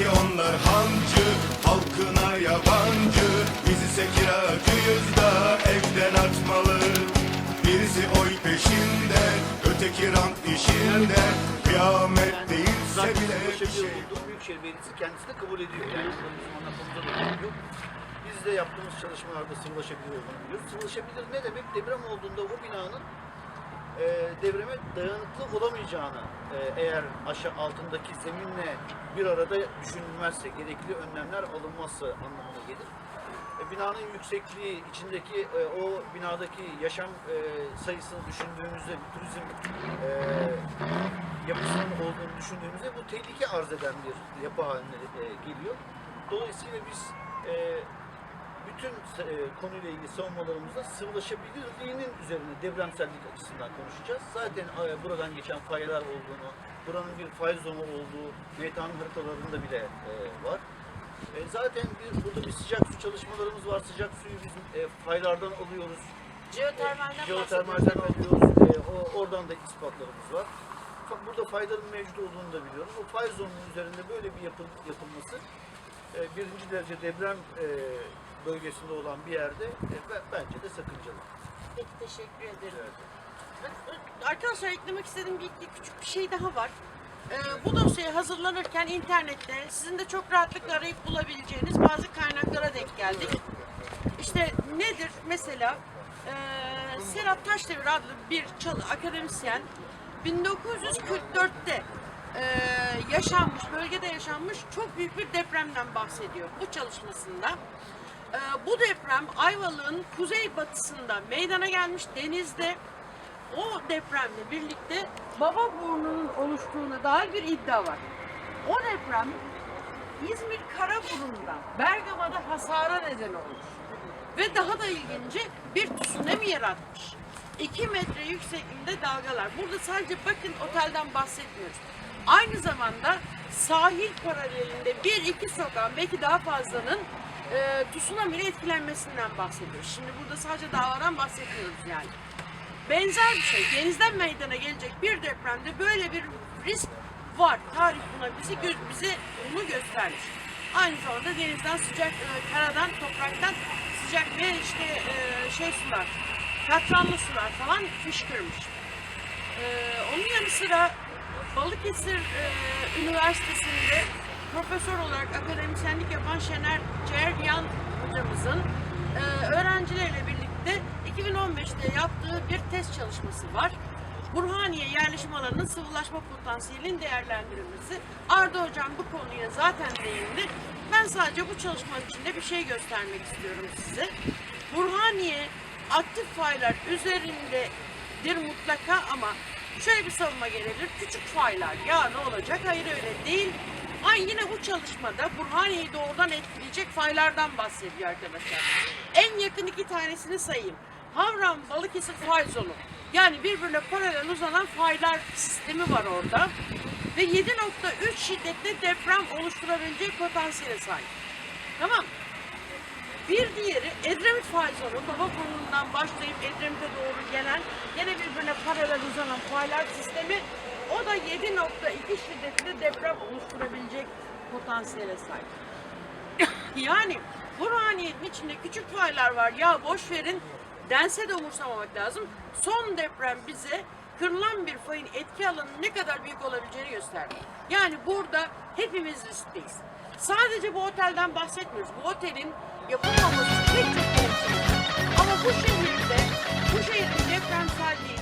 ki onlar hancı Halkına yabancı Biz ise kiracıyız da evden atmalı Birisi oy peşinde Öteki rant işinde Kıyamet yani, değilse bile bir şey Büyükşehir Belediyesi kendisi de kabul ediyor. Yani. Biz de yaptığımız çalışmalarda sırlaşabilir olduğunu biliyoruz. Sırlaşabilir ne demek? Deprem olduğunda o binanın e, depreme dayanıklı olamayacağını e, eğer aşağı altındaki zeminle bir arada düşünülmezse, gerekli önlemler alınmazsa anlamına gelir. E, binanın yüksekliği, içindeki e, o binadaki yaşam e, sayısını düşündüğümüzde, turizm e, yapısının olduğunu düşündüğümüzde bu tehlike arz eden bir yapı haline e, geliyor. Dolayısıyla biz e, bütün e, konuyla ilgili savunmalarımızda sıvılaşabilirliğinin üzerine depremsellik açısından konuşacağız. Zaten e, buradan geçen faylar olduğunu, buranın bir fay zonu olduğu MTA'nın haritalarında bile e, var. E, zaten bir, burada bir sıcak su çalışmalarımız var. Sıcak suyu biz e, faylardan alıyoruz. Jeotermalden Jeotermalden bahsediyoruz. alıyoruz. E, o, oradan da ispatlarımız var. Fa- Burada fayların mevcut olduğunu da biliyoruz. O fay zonunun üzerinde böyle bir yapı, yapılması e, birinci derece deprem e, bölgesinde olan bir yerde e, be- bence de sakıncalı. Peki teşekkür ederim. Evet. Arkadaşlar eklemek istediğim bir iki küçük bir şey daha var. Ee, bu dosyayı hazırlanırken internette sizin de çok rahatlıkla arayıp bulabileceğiniz bazı kaynaklara denk geldik. İşte nedir? Mesela e, Serap Taşdemir adlı bir çalı, akademisyen 1944'te e, yaşanmış, bölgede yaşanmış çok büyük bir depremden bahsediyor bu çalışmasında. E, bu deprem Ayvalık'ın kuzeybatısında meydana gelmiş denizde o depremle birlikte Baba Burnu'nun oluştuğuna dair bir iddia var. O deprem İzmir Karaburun'da Bergama'da hasara neden olmuş. Ve daha da ilginci bir tsunami yaratmış. 2 metre yüksekliğinde dalgalar. Burada sadece bakın otelden bahsetmiyoruz. Aynı zamanda sahil paralelinde bir iki sokağın belki daha fazlanın e, tsunami ile etkilenmesinden bahsediyoruz. Şimdi burada sadece dağlardan bahsetmiyoruz yani. Benzer bir şey. Denizden meydana gelecek bir depremde böyle bir risk var. Tarih buna bizi bize bunu göstermiş. Aynı zamanda denizden sıcak, e, karadan, topraktan sıcak ve işte e, şey sular, katranlı sular falan fışkırmış. E, onun yanı sıra Balıkesir e, Üniversitesi'nde profesör olarak akademisyenlik yapan Şener Ceryan hocamızın e, öğrencileriyle birlikte 2015'te yaptığı bir test çalışması var. Burhaniye yerleşim alanının sıvılaşma potansiyelinin değerlendirilmesi. Arda Hocam bu konuya zaten değindi. Ben sadece bu çalışmanın içinde bir şey göstermek istiyorum size. Burhaniye aktif faylar üzerindedir mutlaka ama şöyle bir savunma gelebilir. Küçük faylar ya ne olacak? Hayır öyle değil. Yine bu çalışmada Burhaniye'yi doğrudan etkileyecek faylardan bahsediyor arkadaşlar. En yakın iki tanesini sayayım. Havran Balıkesir fay zonu. Yani birbirine paralel uzanan faylar sistemi var orada. Ve 7.3 şiddetli deprem oluşturabilecek potansiyele sahip. Tamam. Bir diğeri Edremit fay zonu. Bababurnu'ndan başlayıp Edremit'e doğru gelen gene birbirine paralel uzanan faylar sistemi. O da 7.2 şiddetli deprem oluşturabilecek potansiyele sahip. yani Burhaniye'nin içinde küçük faylar var. Ya boş verin dense de umursamamak lazım. Son deprem bize kırılan bir fayın etki alanının ne kadar büyük olabileceğini gösterdi. Yani burada hepimiz riskteyiz. Sadece bu otelden bahsetmiyoruz. Bu otelin yapılmaması pek çok. Ama bu şehirde, bu şehrin depremselliği